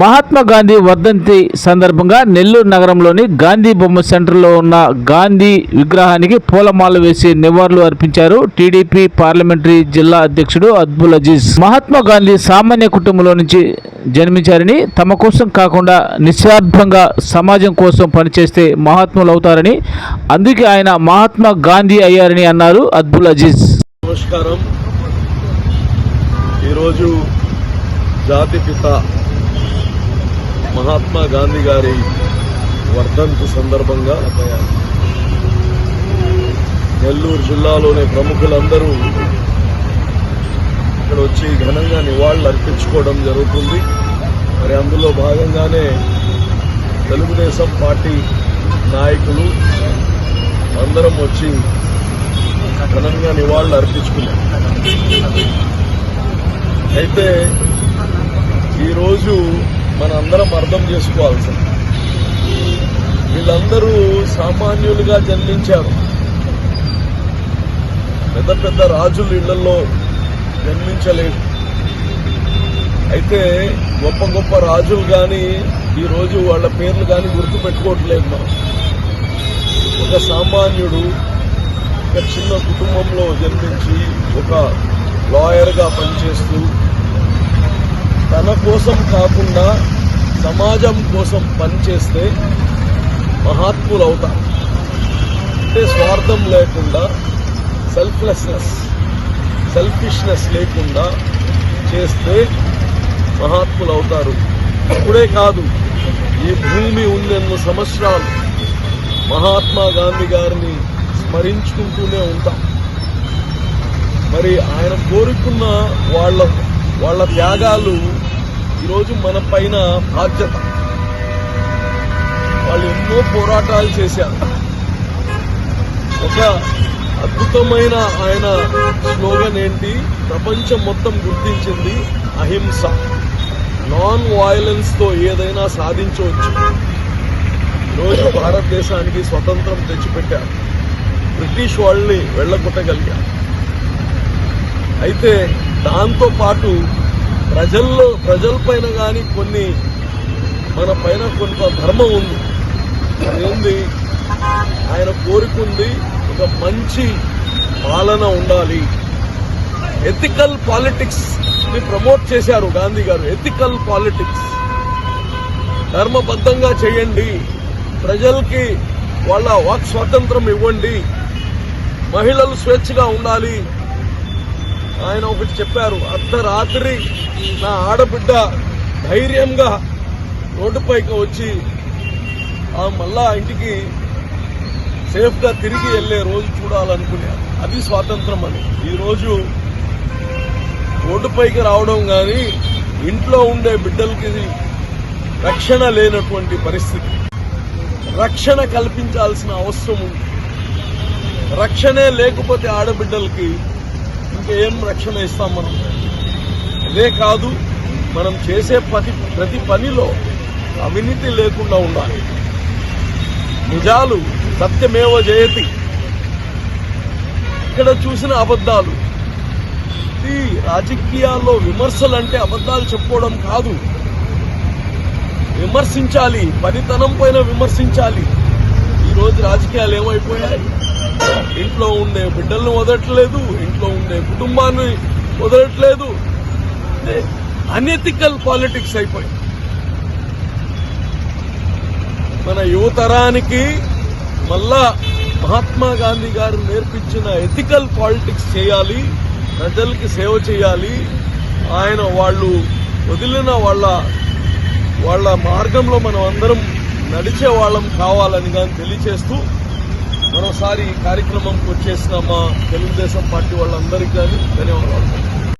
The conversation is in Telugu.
మహాత్మా గాంధీ వర్ధంతి సందర్భంగా నెల్లూరు నగరంలోని గాంధీ బొమ్మ సెంటర్లో ఉన్న గాంధీ విగ్రహానికి పూలమాల వేసి నివాళులు అర్పించారు టీడీపీ పార్లమెంటరీ జిల్లా అధ్యక్షుడు అద్బుల్ అజీజ్. మహాత్మా గాంధీ సామాన్య కుటుంబంలో నుంచి జన్మించారని తమ కోసం కాకుండా నిస్వార్థంగా సమాజం కోసం పనిచేస్తే మహాత్ములు అవుతారని అందుకే ఆయన మహాత్మా గాంధీ అయ్యారని అన్నారు అద్బుల్ అజీజ్. నమస్కారం. ఈరోజు జాతిపిత మహాత్మా గాంధీ గారి వర్ధంతి సందర్భంగా నెల్లూరు జిల్లాలోని ప్రముఖులందరూ ఇక్కడ వచ్చి ఘనంగా నివాళులు అర్పించుకోవడం జరుగుతుంది. మరి అందులో భాగంగానే తెలుగుదేశం పార్టీ నాయకులు అందరం వచ్చి ఘనంగా నివాళులు అర్పించుకున్నాం. అయితే ఈరోజు మనందరం అర్థం చేసుకోవాల్సింది. వీళ్ళందరూ సామాన్యులుగా జన్మించారు. పెద్ద పెద్ద రాజులు ఇళ్ళలో జన్మించలేదు. అయితే గొప్ప గొప్ప రాజులు కానీ ఈరోజు వాళ్ళ పేర్లు కానీ గుర్తుపెట్టుకోవట్లేదు మనం. ఒక సామాన్యుడు ఒక చిన్న కుటుంబంలో జన్మించి ఒక లాయర్గా పనిచేస్తూ తన కోసం కాకుండా సమాజం కోసం పనిచేస్తే మహాత్ములు అవుతారు అంటే స్వార్థం లేకుండా సెల్ఫ్లెస్నెస్ సెల్ఫిష్నెస్ లేకుండా చేస్తే మహాత్ములు అవుతారు అప్పుడే కాదు ఈ భూమి ఉన్నెన్నో సంవత్సరాలు మహాత్మా గాంధీ గారిని స్మరించుకుంటూనే ఉంటాం. మరి ఆయన కోరుకున్న వాళ్ళ వాళ్ళ త్యాగాలు ఈరోజు మన పైన బాధ్యత. వాళ్ళు ఎన్నో పోరాటాలు చేశారు. ఒక అద్భుతమైన ఆయన స్లోగన్ ఏంటి? ప్రపంచం మొత్తం గుర్తించింది అహింస. నాన్ వాయలెన్స్తో ఏదైనా సాధించవచ్చు. ఈరోజు భారతదేశానికి స్వతంత్రం తెచ్చిపెట్టారు. బ్రిటిష్ వాళ్ళని వెళ్ళగొట్టగలిగారు. అయితే దాంతోపాటు ప్రజల్లో ప్రజలపైన కానీ కొన్ని మన పైన కొంత ధర్మం ఉంది. అదేంది? ఆయన కోరుకుంది ఒక మంచి పాలన ఉండాలి. ఎథికల్ పాలిటిక్స్ని ప్రమోట్ చేశారు గాంధీ గారు. Ethical politics. ధర్మబద్ధంగా చేయండి. ప్రజలకి వాళ్ళ వాక్ స్వాతంత్రం ఇవ్వండి. మహిళలు స్వేచ్ఛగా ఉండాలి. ఆయన ఒకటి చెప్పారు అర్ధరాత్రి నా ఆడబిడ్డ ధైర్యంగా రోడ్డుపైకి వచ్చి ఆ మళ్ళా ఇంటికి సేఫ్గా తిరిగి వెళ్ళే రోజు చూడాలనుకున్నాను అది స్వాతంత్రం అని. ఈ రోజు రోడ్డుపైకి రావడం కానీ ఇంట్లో ఉండే బిడ్డలకి రక్షణ లేనటువంటి పరిస్థితి. రక్షణ కల్పించాల్సిన అవసరం ఉంది. రక్షణే లేకపోతే ఆడబిడ్డలకి ఏం రక్షణ ఇస్తాం మనం? అదే కాదు మనం చేసే ప్రతి ప్రతి పనిలో అవినీతి లేకుండా ఉండాలి. నిజాలు సత్యమేవ జయతి. ఇక్కడ చూసిన అబద్ధాలు. ఈ రాజకీయాల్లో విమర్శలు అంటే అబద్ధాలు చెప్పుకోవడం కాదు. విమర్శించాలి పనితనం పైన విమర్శించాలి. ఈరోజు రాజకీయాలు ఏమైపోయాయి? ఇంట్లో ఉండే బిడ్డలను వదలట్లేదు ఇంట్లో ఉండే కుటుంబాన్ని వదలట్లేదు. అనెథికల్ పాలిటిక్స్ అయిపోయి మన యువతరానికి మళ్ళా మహాత్మా గాంధీ గారు నేర్పించిన ఎథికల్ పాలిటిక్స్ చేయాలి ప్రజలకి సేవ చేయాలి ఆయన వాళ్ళు వదిలిన వాళ్ళ వాళ్ళ మార్గంలో మనం అందరం నడిచే వాళ్ళం కావాలని కానీ తెలియచేస్తూ మరోసారి ఈ కార్యక్రమంకి వచ్చేసిన మా తెలుగుదేశం పార్టీ వాళ్ళందరికీ కానీ ధన్యవాదాలు.